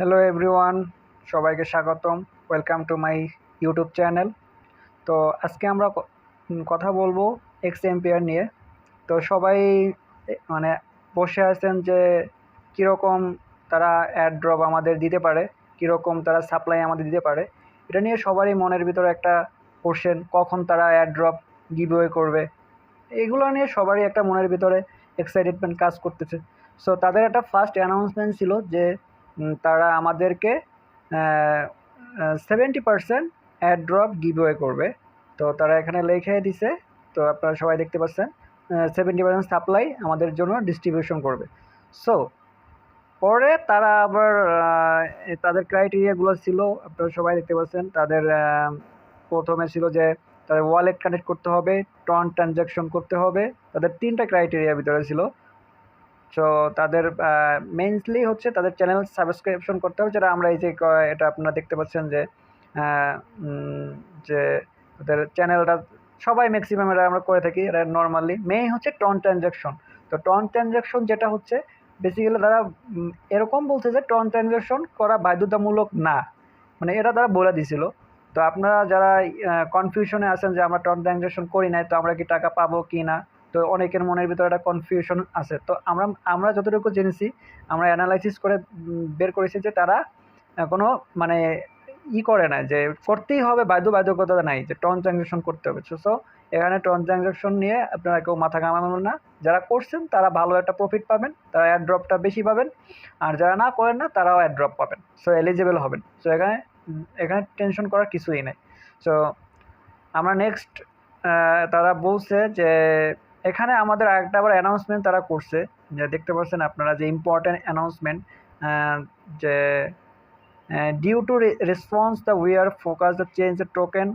Hello everyone সবাইকে স্বাগতম। Welcome to my YouTube channel তো আজকে আমরা কথা বলব এক্স এম্পিয়ার নিয়ে। তো সবাই মানে বসে আছেন যে কীরকম তারা অ্যাড ড্রপ আমাদের দিতে পারে, কীরকম তারা সাপ্লাই আমাদের দিতে পারে। এটা নিয়ে সবারই মনের ভিতরে একটা কোশ্চেন কখন তারা অ্যাড ড্রপ গিভওয়ে করবে। এগুলো নিয়ে সবারই একটা মনের ভিতরে এক্সাইটেডমেন্ট কাজ করতেছে। সো তাদের একটা ফার্স্ট অ্যানাউন্সমেন্ট ছিল যে তারা আমাদেরকে seventy percent airdrop giveaway করবে। তো তারা এখানে লিখে দিছে, তো আপনারা সবাই দেখতে পাচ্ছেন সেভেন্টি পার্সেন্ট সাপ্লাই আমাদের জন্য ডিস্ট্রিবিউশন করবে। সো পরে তারা আবার তাদের ক্রাইটেরিয়াগুলো ছিল, আপনারা সবাই দেখতে পাচ্ছেন, তাদের প্রথমে ছিল যে তাদের ওয়ালেট কানেক্ট করতে হবে টন ট্রানজ্যাকশন করতে হবে, তাদের তিনটা ক্রাইটেরিয়ার ভিতরে ছিল। সো তাদের মেইনলি হচ্ছে তাদের চ্যানেল সাবস্ক্রিপশন করতে হবে, যেটা আমরা এই যে এটা আপনারা দেখতে পাচ্ছেন যে যে তাদের চ্যানেলটা সবাই ম্যাক্সিমাম এটা আমরা করে থাকি এটা নর্মালি মেইন হচ্ছে টন ট্রানজ্যাকশন তো টন ট্রানজ্যাকশন যেটা হচ্ছে বেসিক্যালি তারা এরকম বলছে যে টন ট্রানজ্যাকশন করা বাধ্যতামূলক না। মানে এটা তারা বলে দিছিল। তো আপনারা যারা কনফিউশনে আছেন যে আমরা টন ট্রানজ্যাকশন করি নাই, তো আমরা কি টাকা পাবো কি না? তো অনেকের মনের ভিতরে একটা কনফিউশন আছে। তো আমরা আমরা যতটুকু জেনেছি, আমরা অ্যানালাইসিস করে বের করেছি যে তারা কোনো মানে ই করে না যে করতেই হবে বাধ্য বাধ্যকতা নাই যে টন ট্রানজ্যাকশন করতে হবে। সো এখানে টন ট্রানজ্যাকশন নিয়ে আপনারা কেউ মাথা ঘামাবেন না। যারা করছেন, তারা ভালো একটা প্রফিট পাবেন, তারা অ্যাড ড্রপটা বেশি পাবেন। আর যারা না করেন না, তারাও অ্যাড ড্রপ পাবেন। সো এলিজিবল হবেন। সো এখানে এখানে টেনশন করার কিছুই নেই। সো আমরা নেক্সট তারা বলছে যে এখানে আমাদের আরেকটা আবার অ্যানাউন্সমেন্ট তারা করছে। যে দেখতে পাচ্ছেন আপনারা যে ইম্পর্ট্যান্ট অ্যানাউন্সমেন্ট যে due to response the we are focus the change the token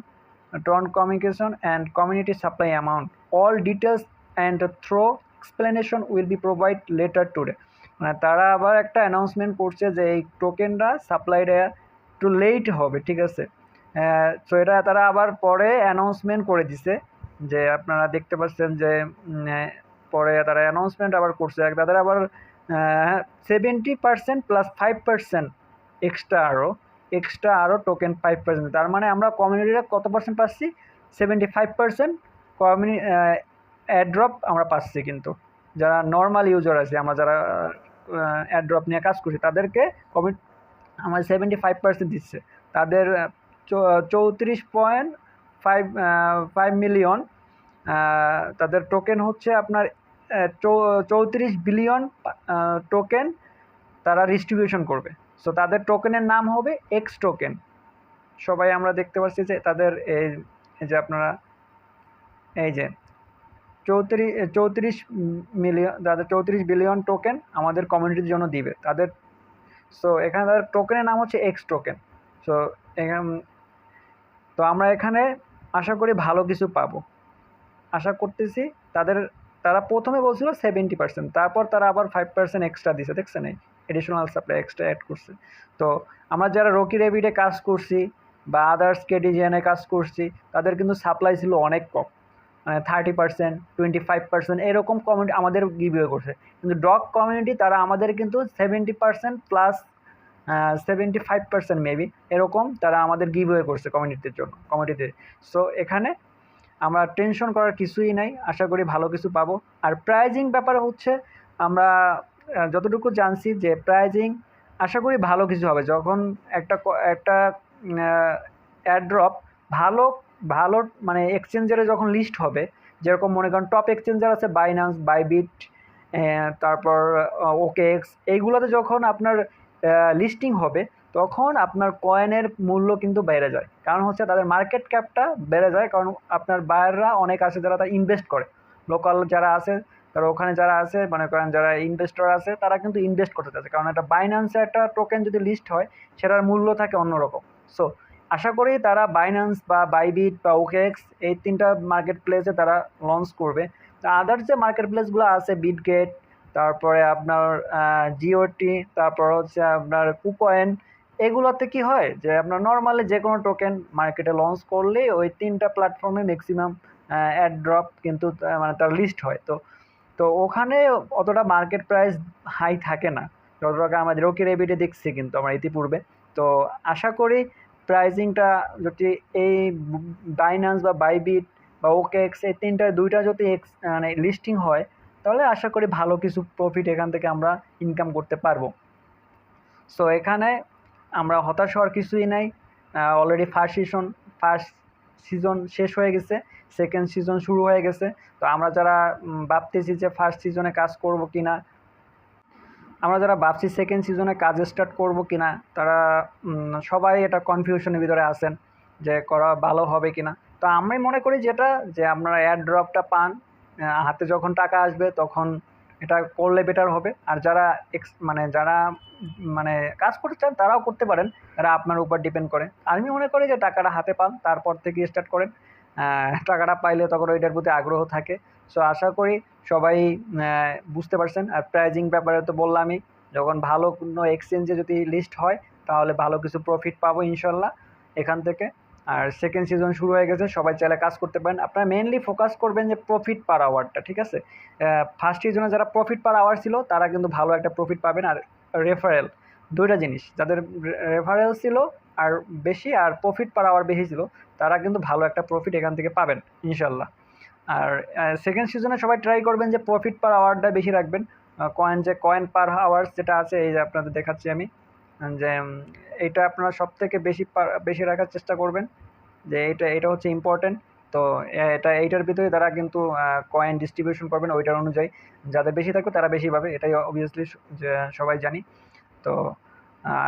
TON communication and community supply amount all details and through explanation will be provide later today মানে তারা আবার একটা অ্যানাউন্সমেন্ট করছে যে এই টোকেনটা সাপ্লাইটা একটু লেট হবে, ঠিক আছে? সো এটা তারা আবার পরে অ্যানাউন্সমেন্ট করে দিছে। যে আপনারা দেখতে পাচ্ছেন যে পরে তারা অ্যানাউন্সমেন্ট আবার করছে। তাদের আবার seventy percent plus five percent extra আরও এক্সট্রা আরও টোকেন ফাইভ পার্সেন্ট তার মানে আমরা কমিউনিটিরা কত পার্সেন্ট পাচ্ছি? Seventy five percent community airdrop আমরা পাচ্ছি কিন্তু। যারা নর্মাল ইউজার আছে, আমরা যারা অ্যাড্রপ নিয়ে কাজ করছি, তাদেরকে কমিট আমার সেভেন্টি ফাইভ পার্সেন্ট দিচ্ছে। তাদের চৌত্রিশ পয়েন্ট ফাইভ ফাইভ মিলিয়ন তাদের টোকেন হচ্ছে আপনার চৌত্রিশ বিলিয়ন টোকেন তারা ডিস্ট্রিবিউশন করবে। সো তাদের টোকেনের নাম হবে এক্স টোকেন সবাই আমরা দেখতে পাচ্ছি যে তাদের এই যে আপনারা, এই যে চৌত্রিশ চৌত্রিশ মিলিয়ন তাদের চৌত্রিশ বিলিয়ন টোকেন আমাদের কমিউনিটির জন্য দিবে। তাদের সো এখানে তাদের টোকেনের নাম হচ্ছে এক্স টোকেন সো এখান, তো আমরা এখানে আশা করি ভালো কিছু পাবো। আশা করতেছি তাদের, তারা প্রথমে বলছিল সেভেন্টি পার্সেন্ট তারপর তারা আবার ফাইভ পার্সেন্ট এক্সট্রা দিছে, দেখছেন এই এডিশনাল সাপ্লাই এক্সট্রা অ্যাড করছে। তো আমরা যারা রকি রেবিডে কাজ করছি বা আদার্স কেডিজিএনে কাজ করছি, তাদের কিন্তু সাপ্লাই ছিল অনেক কম। মানে thirty percent twenty five percent এরকম কমিউনিটি আমাদের গিভিও করছে। কিন্তু ডগ কমিউনিটি তারা আমাদের কিন্তু seventy percent plus seventy five percent maybe এরকম তারা আমাদের গিভওয়ে করছে কমিউনিটির জন্য কমিউনিটিতে সো এখানে আমরা টেনশন করার কিছুই নাই, আশা করি ভালো কিছু পাবো। আর প্রাইজিং ব্যাপার হচ্ছে, আমরা যতটুকু জানছি যে প্রাইজিং আশা করি ভালো কিছু হবে। যখন একটা একটা অ্যাড্রপ ভালো ভালো মানে এক্সচেঞ্জারে যখন লিস্ট হবে, যেরকম মনে করেন টপ এক্সচেঞ্জার আছে বাইনান্স বাইবিট তারপর ওকেএক্স এইগুলোতে যখন আপনার লিস্টিং হবে তখন আপনার কয়েনের মূল্য কিন্তু বেড়ে যায়। কারণ হচ্ছে তাদের মার্কেট ক্যাপটা বেড়ে যায়, কারণ আপনার বায়াররা অনেক আছে যারা তা ইনভেস্ট করে। লোকাল যারা আছে, তারা ওখানে যারা আছে, মনে করেন যারা ইনভেস্টর আছে, তারা কিন্তু ইনভেস্ট করতে চাচ্ছে কারণ একটা বাইন্যান্সে একটা টোকেন যদি লিস্ট হয়, সেটার মূল্য থাকে অন্যরকম। সো আশা করি তারা বাইন্যান্স বা বাইবিট বা ওকেএক্স এই তিনটা মার্কেট প্লেসে তারা লঞ্চ করবে। আদার্স যে মার্কেট প্লেসগুলো আছে বিটগেট তারপরে আপনার জিওটি তারপর হচ্ছে আপনার কুকয়েন এগুলোতে কি হয় যে আপনার নর্মালি যে কোনো টোকেন মার্কেটে লঞ্চ করলেই ওই তিনটা প্ল্যাটফর্মে ম্যাক্সিমাম অ্যাড ড্রপ কিন্তু মানে তার লিস্ট হয়। তো তো ওখানে অতটা মার্কেট প্রাইস হাই থাকে না। তো যত টাকা আমাদের রকি রেবিটে দেখছি কিন্তু আমরা ইতিপূর্বে। তো আশা করি প্রাইজিংটা যদি এই বাইন্যান্স বা বাইবিট বা ওকে এক্স এই তিনটার দুইটা যদি এক্স মানে লিস্টিং হয়, তাহলে আশা করি ভালো কিছু প্রফিট এখান থেকে আমরা ইনকাম করতে পারব। সো এখানে আমরা হতাশ হওয়ার কিছুই নাই। Already first season first season শেষ হয়ে গেছে সেকেন্ড সিজন শুরু হয়ে গেছে। তো আমরা যারা ভাবতেছি যে ফার্স্ট সিজনে কাজ করব কি না আমরা যারা ভাবছি সেকেন্ড সিজনে কাজ স্টার্ট করব কি না তারা সবাই এটা কনফিউশনের ভিতরে আছেন যে করা ভালো হবে কি না তো আমি মনে করি যেটা, যে আপনারা অ্যাড ড্রপটা পান হাতে যখন টাকা আসবে তখন এটা করলে বেটার হবে। আর যারা এক্স মানে যারা মানে কাজ করতে চান, তারাও করতে পারেন। তারা আপনার উপর ডিপেন্ড করে। আমি মনে করি যে টাকাটা হাতে পান, তারপর থেকে স্টার্ট করেন। টাকাটা পাইলে তখন ওইটার প্রতি আগ্রহ থাকে। সো আশা করি সবাই বুঝতে পারছেন। আর প্রাইজিং ব্যাপারে তো বললামই যখন ভালো কোনো এক্সচেঞ্জে যদি লিস্ট হয়, তাহলে ভালো কিছু প্রফিট পাবো ইনশাল্লাহ এখান থেকে। আর সেকেন্ড সিজন শুরু হয়ে গেছে, সবাই চাইলে কাজ করতে পারেন। আপনারা মেনলি ফোকাস করবেন যে প্রফিট পার আওয়ারটা ঠিক আছে? ফার্স্ট সিজনে যারা প্রফিট পার আওয়ার ছিল, তারা কিন্তু ভালো একটা প্রফিট পাবেন। আর রেফারেল দুইটা জিনিস, যাদের রেফারেল ছিল আর বেশি আর প্রফিট পার আওয়ার বেশি ছিল, তারা কিন্তু ভালো একটা প্রফিট এখান থেকে পাবেন ইনশাল্লাহ আর সেকেন্ড সিজনে সবাই ট্রাই করবেন যে প্রফিট পার আওয়ারটা বেশি রাখবেন। কয়েন যে কয়েন পার আওয়ার্স যেটা আছে, এই যে আপনাদের দেখাচ্ছি আমি। যে এটা আপনারা সব থেকে বেশি বেশি রাখার চেষ্টা করবেন। যে, এটা এটা হচ্ছে ইম্পর্টেন্ট তো এটা, এইটার ভিতরে তারা কিন্তু কয়েন ডিস্ট্রিবিউশন করবেন ওইটার অনুযায়ী। যাদের বেশি থাকবে তারা বেশি পাবে, এটাই অবভিয়াসলি সবাই জানি। তো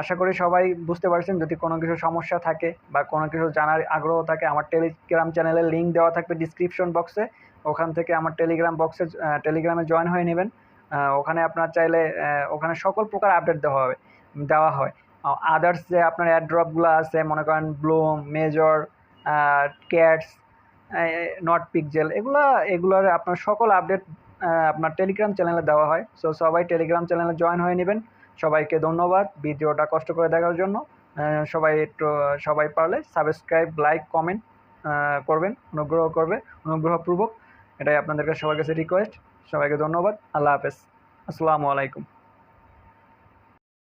আশা করি সবাই বুঝতে পারছেন, যদি কোনো কিছু সমস্যা থাকে বা কোনো কিছু জানার আগ্রহ থাকে, আমার টেলিগ্রাম চ্যানেলের লিঙ্ক দেওয়া থাকবে ডিসক্রিপশন বক্সে ওখান থেকে আমার টেলিগ্রাম বক্সে টেলিগ্রামে জয়েন হয়ে নেবেন। ওখানে আপনার চাইলে ওখানে সকল প্রকার আপডেট দেওয়া হবে। দেওয়া হয়। আদার্স যে আপনার অ্যাড্রপগুলো আছে, মনে করেন Blum Major Cats Not Pixel এগুলো, এগুলোর আপনার সকল আপডেট আপনার টেলিগ্রাম চ্যানেলে দেওয়া হয়। সো সবাই টেলিগ্রাম চ্যানেলে জয়েন হয়ে নেবেন। সবাইকে ধন্যবাদ। ভিডিওটা কষ্ট করে দেখার জন্য। সবাই একটু, সবাই পারলে সাবস্ক্রাইব লাইক কমেন্ট করবেন। অনুগ্রহ করবে, অনুগ্রহপূর্বক। এটাই আপনাদের সবার কাছে রিকোয়েস্ট সবাইকে ধন্যবাদ। আল্লাহ হাফেজ। আসসালামু আলাইকুম।